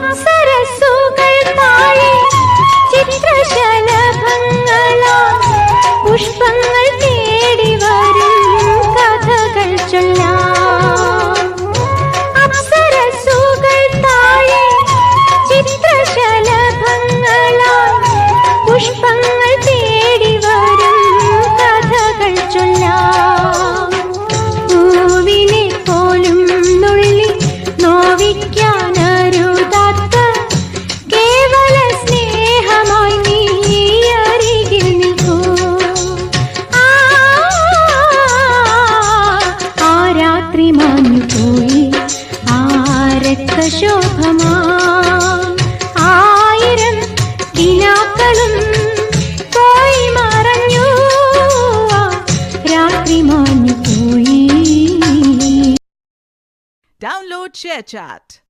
Vamos ser. Assim. രാത്രി മാഞ്ഞു പോയി. ആരക്തശോഭമാ ആയിരം കിനാക്കളും പോയി മറഞ്ഞു. ആ രാത്രി മാഞ്ഞു പോയി. Share ShareChat.